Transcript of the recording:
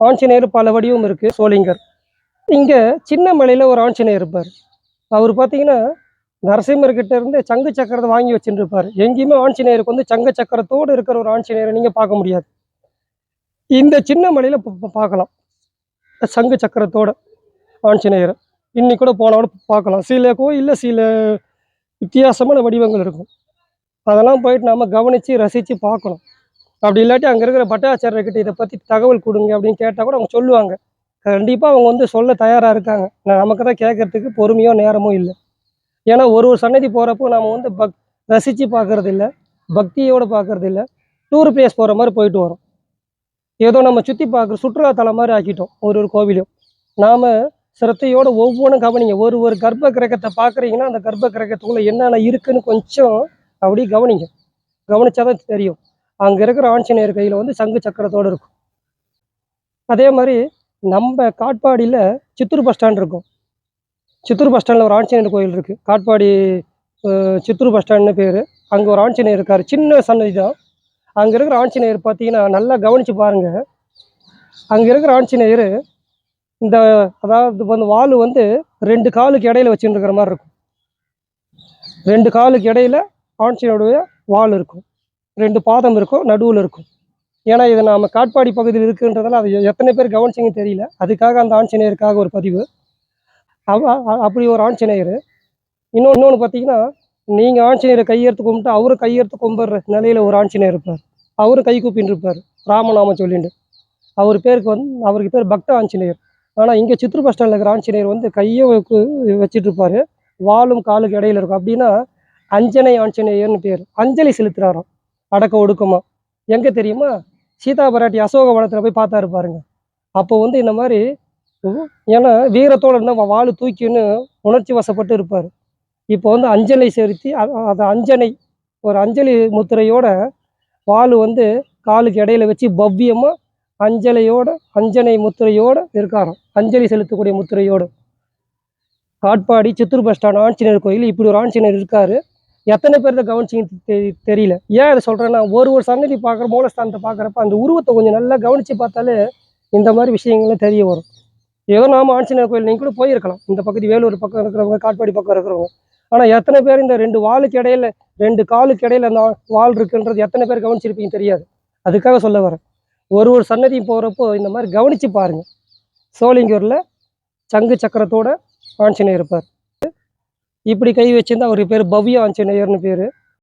ஆஞ்சநேயர் பல வடிவம் இருக்குது சோளிங்கர் இங்கே சின்ன மலையில் ஒரு ஆஞ்சநேயர் இருப்பார். அவர் பார்த்தீங்கன்னா நரசிம்மர்கிட்ட இருந்து சங்கு சக்கரத்தை வாங்கி வச்சுட்டு இருப்பார் எங்கேயுமே ஆஞ்சநேயருக்கு வந்து சங்க சக்கரத்தோடு இருக்கிற ஒரு ஆஞ்சநேயரை நீங்கள் பார்க்க முடியாது. இந்த சின்ன மலையில் பார்க்கலாம். சங்கு சக்கரத்தோட ஆஞ்சநேயர். இன்னி கூட போனாலும் பார்க்கலாம். சில கோயிலில் சில வித்தியாசமான வடிவங்கள் இருக்கும். அதெல்லாம் போயிட்டு நாம் கவனித்து ரசித்து பார்க்கணும். அப்படி இல்லாட்டி அங்கே இருக்கிற பட்டாச்சாரர்கிட்ட இதை பற்றி தகவல் கொடுங்க அப்படின்னு கேட்டால் கூட அவங்க சொல்லுவாங்க. கண்டிப்பாக அவங்க வந்து சொல்ல தயாராக இருக்காங்க. நான் நமக்கு தான் கேட்கறதுக்கு பொறுமையோ நேரமோ இல்லை. ஏன்னா ஒரு ஒரு சன்னதி போகிறப்போ நம்ம வந்து பக் ரசித்து பார்க்கறது இல்லை பக்தியோடு பார்க்கறது இல்லை டூர் பிளேஸ் போகிற மாதிரி போயிட்டு வரோம். ஏதோ நம்ம சுற்றி பார்க்குற சுற்றுலாத்தலம் மாதிரி ஆக்கிட்டோம் ஒரு ஒரு கோவிலையும் நாம் சிரத்தையோடு ஒவ்வொன்றும் கவனிங்க. ஒரு ஒரு கர்ப்ப கிரகத்தை பார்க்குறீங்கன்னா அந்த கர்ப்ப கிரகத்துக்குள்ளே என்னென்ன இருக்குன்னு கொஞ்சம் அப்படி கவனிங்க. கவனிச்சாதான் தெரியும். அங்கே இருக்கிற ஆஞ்சநேயர் கையில் வந்து சங்கு சக்கரத்தோடு இருக்கும். அதே மாதிரி நம்ம காட்பாடியில் சித்தூர் பஸ் ஸ்டாண்ட் இருக்கும். சித்தூர் பஸ் ஸ்டாண்டில் ஒரு ஆஞ்சநேயர் கோயில் இருக்குது காட்பாடி சித்தூர் பஸ் ஸ்டாண்ட்னு பேர். அங்கே ஒரு ஆஞ்சநேயர் இருக்கார். சின்ன சன்னதி தான். அங்கே இருக்கிற ஆஞ்சநேயர் பார்த்தீங்கன்னா நல்லா கவனித்து பாருங்கள் அங்கே இருக்கிற ஆஞ்சநேயர் இந்த அதாவது வந்து வால் வந்து ரெண்டு காலுக்கு இடையில வச்சுட்டு இருக்கிற மாதிரி இருக்கும். ரெண்டு காலுக்கு இடையில ஆஞ்சநேயருடைய வால் இருக்கும். ரெண்டு பாதம் இருக்கும் நடுவில் இருக்கும். ஏன்னா இது நாம் காட்பாடி பகுதியில் இருக்குன்றதால அது எத்தனை பேர் கவனிச்சிங்க தெரியல. அதுக்காக அந்த ஆஞ்சநேயருக்காக ஒரு பதிவு. அவ- அப்படி ஒரு ஆஞ்சநேயர். இன்னொன்று இன்னொன்று பார்த்தீங்கன்னா நீங்கள் ஆஞ்சநேயரை கையெடுத்து கும்பிட்டு அவரும் கையெடுத்து கும்பிட்ற நிலையில் ஒரு ஆஞ்சநேயர் இருப்பார். அவரும் கை கூப்பின்னு இருப்பார். ராமநாமம் சொல்லிட்டு. அவர் பேருக்கு வந்து அவருக்கு பேர் பக்த ஆஞ்சநேயர். ஆனால் இங்கே சித்ரு பஸ் ஸ்டாண்டில் இருக்கிற ஆஞ்சநேயர் வந்து கையை வச்சு- வச்சிட்டு வாலும் காலுக்கு இடையில இருக்கும். அப்படின்னா அஞ்சனை ஆஞ்சநேயர்னு பேர். அஞ்சலி செலுத்துகிறாராம் அடக்க ஒடுக்கமா? எங்கே தெரியுமா? சீதா பராட்டி அசோக வனத்தில் போய் பார்த்தாரு இருப்பாருங்க அப்போ வந்து இந்த மாதிரி ஏன்னா வீரத்தோடு இருந்தால் வாழ் தூக்கின்னு உணர்ச்சி வசப்பட்டு இருப்பார். இப்போ வந்து அஞ்சலை செலுத்தி அது அஞ்சனை ஒரு அஞ்சலி முத்திரையோட வாள் வந்து காலுக்கு இடையில வச்சு பவ்யமாக அஞ்சலையோட அஞ்சனை முத்திரையோடு இருக்காராம். அஞ்சலி செலுத்தக்கூடிய முத்திரையோடு. காட்பாடி சித்தூர் பஸ் ஸ்டாண்ட் ஆஞ்சநேயர் கோயில் இப்படி ஒரு ஆஞ்சநேயர் இருக்காரு. எத்தனை பேர் இதை கவனிச்சிங்க தெ- தெரியல. ஏன் இதை சொல்கிறேன்னா ஒரு ஒரு சன்னதி பார்க்குற மூலஸ்தானத்தை பார்க்குறப்ப அந்த உருவத்தை கொஞ்சம் நல்லா கவனித்து பார்த்தாலே இந்த மாதிரி விஷயங்கள்லாம் தெரிய வரும். ஏதோ நாம ஆஞ்சநேயர் கோயில் நீங்கள் கூட போயிருக்கலாம். இந்த பக்கத்து வேலூர் பக்கம் இருக்கிறவங்க காட்பாடி பக்கம் இருக்கிறவங்க. ஆனால் எத்தனை பேர் இந்த ரெண்டு வாளுக்கு இடையில ரெண்டு காலுக்கு இடையில அந்த வால் இருக்குன்றது எத்தனை பேர் கவனிச்சிருப்பீங்க தெரியாது. அதுக்காக சொல்ல வரேன். ஒரு ஒரு சன்னதியும் போகிறப்போ இந்த மாதிரி கவனித்து பாருங்கள் சோழிங்கூரில் சங்கு சக்கரத்தோட ஆஞ்சநேயர் இருப்பார். இப்படி கை வச்சிருந்தா அவருக்கு பேர் பவ்யா ஆஞ்சநேயர்னு பேர்.